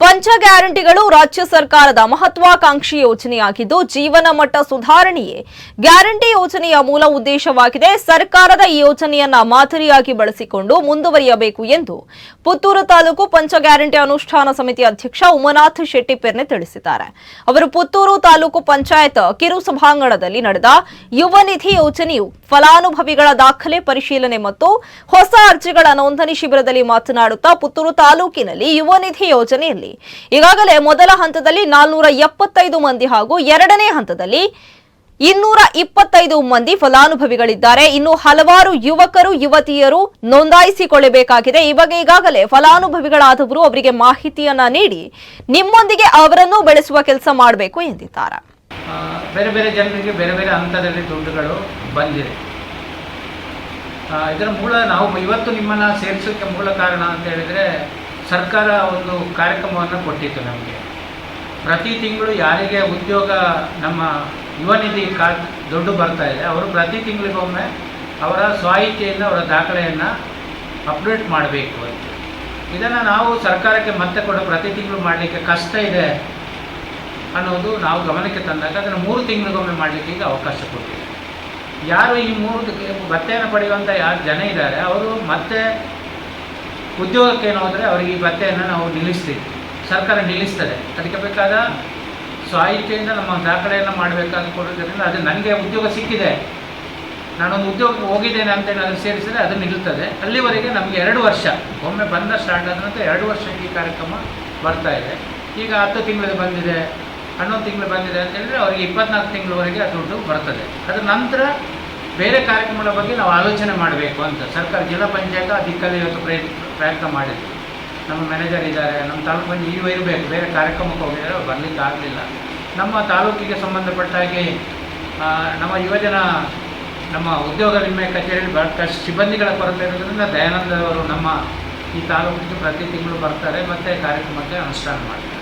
ಪಂಚ ಗ್ಯಾರಂಟಿಗಳು ರಾಜ್ಯ ಸರ್ಕಾರದ ಮಹತ್ವಾಕಾಂಕ್ಷಿ ಯೋಜನೆಯಾಗಿದ್ದು ಜೀವನ ಮಟ್ಟ ಸುಧಾರಣೆಯೇ ಗ್ಯಾರಂಟಿ ಯೋಜನೆಯ ಮೂಲ ಉದ್ದೇಶವಾಗಿದೆ. ಸರ್ಕಾರದ ಈ ಯೋಜನೆಯನ್ನ ಮಾದರಿಯಾಗಿ ಬಳಸಿಕೊಂಡು ಮುಂದುವರಿಯಬೇಕು ಎಂದು ಪುತ್ತೂರು ತಾಲೂಕು ಪಂಚ ಗ್ಯಾರಂಟಿ ಅನುಷ್ಠಾನ ಸಮಿತಿ ಅಧ್ಯಕ್ಷ ಉಮನಾಥ್ ಶೆಟ್ಟಿ ಪೆರ್ನೆ ತಿಳಿಸಿದ್ದಾರೆ. ಅವರು ಪುತ್ತೂರು ತಾಲೂಕು ಪಂಚಾಯತ್ ಕಿರು ಸಭಾಂಗಣದಲ್ಲಿ ನಡೆದ ಯುವ ನಿಧಿ ಯೋಜನೆಯು ಫಲಾನುಭವಿಗಳ ದಾಖಲೆ ಪರಿಶೀಲನೆ ಮತ್ತು ಹೊಸ ಅರ್ಜಿಗಳ ನೋಂದಣಿ ಶಿಬಿರದಲ್ಲಿ ಮಾತನಾಡುತ್ತಾ ಪುತ್ತೂರು ತಾಲೂಕಿನಲ್ಲಿ ಯುವ ನಿಧಿ ಯೋಜನೆಯಲ್ಲಿ ಈಗಾಗಲೇ ಮೊದಲ ಹಂತದಲ್ಲಿ ನಾಲ್ನೂರ ಎಪ್ಪತ್ತೈದು ಮಂದಿ ಹಾಗೂ ಎರಡನೇ ಹಂತದಲ್ಲಿ ಇನ್ನೂರ ಇಪ್ಪತ್ತೈದು ಮಂದಿ ಫಲಾನುಭವಿಗಳಿದ್ದಾರೆ. ಇನ್ನು ಹಲವಾರು ಯುವಕರು, ಯುವತಿಯರು ನೋಂದಾಯಿಸಿಕೊಳ್ಳಬೇಕಾಗಿದೆ. ಈ ಬಗ್ಗೆ ಈಗಾಗಲೇ ಫಲಾನುಭವಿಗಳಾದವರು ಅವರಿಗೆ ಮಾಹಿತಿಯನ್ನ ನೀಡಿ ನಿಮ್ಮೊಂದಿಗೆ ಅವರನ್ನು ಬೆಳೆಸುವ ಕೆಲಸ ಮಾಡಬೇಕು ಎಂದಿದ್ದಾರೆ. ಬೇರೆ ಬೇರೆ ಜನರಿಗೆ ಬೇರೆ ಬೇರೆ ಹಂತದಲ್ಲಿ ದುಡ್ಡುಗಳು ಬಂದಿದೆ. ಇದರ ಮೂಲ ನಾವು ಇವತ್ತು ನಿಮ್ಮನ್ನ ಸೇರಿಸೋಕ್ಕೆ ಮೂಲ ಕಾರಣ ಅಂತ ಹೇಳಿದರೆ ಸರ್ಕಾರ ಒಂದು ಕಾರ್ಯಕ್ರಮವನ್ನು ಕೊಟ್ಟಿತ್ತು ನಮಗೆ. ಪ್ರತಿ ತಿಂಗಳು ಯಾರಿಗೆ ಉದ್ಯೋಗ ನಮ್ಮ ಯುವನಿಧಿ ಕಾ ದುಡ್ಡು ಬರ್ತಾ ಇದೆ, ಅವರು ಪ್ರತಿ ತಿಂಗಳಿಗೊಮ್ಮೆ ಅವರ ಸ್ವಾಹಿತಿಯಿಂದ ಅವರ ದಾಖಲೆಯನ್ನು ಅಪ್ಡೇಟ್ ಮಾಡಬೇಕು ಅಂತ. ಇದನ್ನು ನಾವು ಸರ್ಕಾರಕ್ಕೆ ಮತ್ತೆ ಕೂಡ ಪ್ರತಿ ತಿಂಗಳು ಮಾಡಲಿಕ್ಕೆ ಕಷ್ಟ ಇದೆ ಅನ್ನೋದು ನಾವು ಗಮನಕ್ಕೆ ತಂದಾಗ ಅದನ್ನು ಮೂರು ತಿಂಗಳಿಗೊಮ್ಮೆ ಮಾಡಲಿಕ್ಕೆ ಈಗ ಅವಕಾಶ ಕೊಟ್ಟಿದೆ. ಯಾರು ಈ ಮೂರು ಭತ್ತೆಯನ್ನು ಪಡೆಯುವಂಥ ಯಾರು ಜನ ಇದ್ದಾರೆ, ಅವರು ಮತ್ತೆ ಉದ್ಯೋಗಕ್ಕೆ ಹೋದರೆ ಅವರಿಗೆ ಈ ಭತ್ಯೆಯನ್ನು ನಾವು ನಿಲ್ಲಿಸ್ತೀವಿ. ಸರ್ಕಾರ ನಿಲ್ಲಿಸ್ತದೆ. ಅದಕ್ಕೆ ಬೇಕಾದ ಸ್ವಾಯಿತೆಯಿಂದ ನಮ್ಮ ದಾಖಲೆಯನ್ನು ಮಾಡಬೇಕಾದ ಕೊಡೋದ್ರಿಂದ ಅದು ನನಗೆ ಉದ್ಯೋಗ ಸಿಕ್ಕಿದೆ. ನಾನೊಂದು ಉದ್ಯೋಗಕ್ಕೆ ಹೋಗಿದ್ದೇನೆ ಅಂತೇಳಿ ಅದನ್ನು ಸೇರಿಸಿದರೆ ಅದು ನಿಲ್ಲುತ್ತದೆ ಅಲ್ಲಿವರೆಗೆ ನಮಗೆ ಎರಡು ವರ್ಷ, ಒಮ್ಮೆ ಬಂದ ಸ್ಟಾರ್ಟ್ ಆದ ನಂತರ ಎರಡು ವರ್ಷ ಈ ಕಾರ್ಯಕ್ರಮ ಬರ್ತಾ ಇದೆ. ಈಗ ಹತ್ತು ತಿಂಗಳು ಬಂದಿದೆ, ಹನ್ನೊಂದು ತಿಂಗಳು ಬಂದಿದೆ ಅಂತ ಹೇಳಿದ್ರೆ ಅವರಿಗೆ ಇಪ್ಪತ್ನಾಲ್ಕು ತಿಂಗಳವರೆಗೆ ಆ ದುಡ್ಡು ಬರ್ತದೆ. ಅದರ ನಂತರ ಬೇರೆ ಕಾರ್ಯಕ್ರಮಗಳ ಬಗ್ಗೆ ನಾವು ಆಲೋಚನೆ ಮಾಡಬೇಕು ಅಂತ. ಸರ್ಕಾರ ಜಿಲ್ಲಾ ಪಂಚಾಯತ್ ಅಧಿಕಾರಿ ದಿಕ್ಕಲ್ಲಿ ಇವತ್ತು ಪ್ರಯತ್ನ ಪ್ರಯತ್ನ ಮಾಡಿದ್ವಿ ನಮ್ಮ ಮ್ಯಾನೇಜರ್ ಇದ್ದಾರೆ, ನಮ್ಮ ತಾಲೂಕು ಬಂದು ಇವು ಇರಬೇಕು. ಬೇರೆ ಕಾರ್ಯಕ್ರಮಕ್ಕೆ ಹೋಗಿದ್ದಾರೆ ಬರಲಿಕ್ಕೆ ಆಗಲಿಲ್ಲ. ನಮ್ಮ ತಾಲೂಕಿಗೆ ಸಂಬಂಧಪಟ್ಟ ಹಾಗೆ ನಮ್ಮ ಯುವಜನ, ನಮ್ಮ ಉದ್ಯೋಗ ವಿಮೆ ಕಚೇರಿಯಲ್ಲಿ ಬಹಳಷ್ಟು ಸಿಬ್ಬಂದಿಗಳ ಕೊರತೆ ಇರೋದ್ರಿಂದ ದಯಾನಂದ ಅವರು ನಮ್ಮ ಈ ತಾಲೂಕಿಗೆ ಪ್ರತಿ ತಿಂಗಳು ಬರ್ತಾರೆ, ಮತ್ತು ಕಾರ್ಯಕ್ರಮಕ್ಕೆ ಅನುಷ್ಠಾನ ಮಾಡ್ತಾರೆ.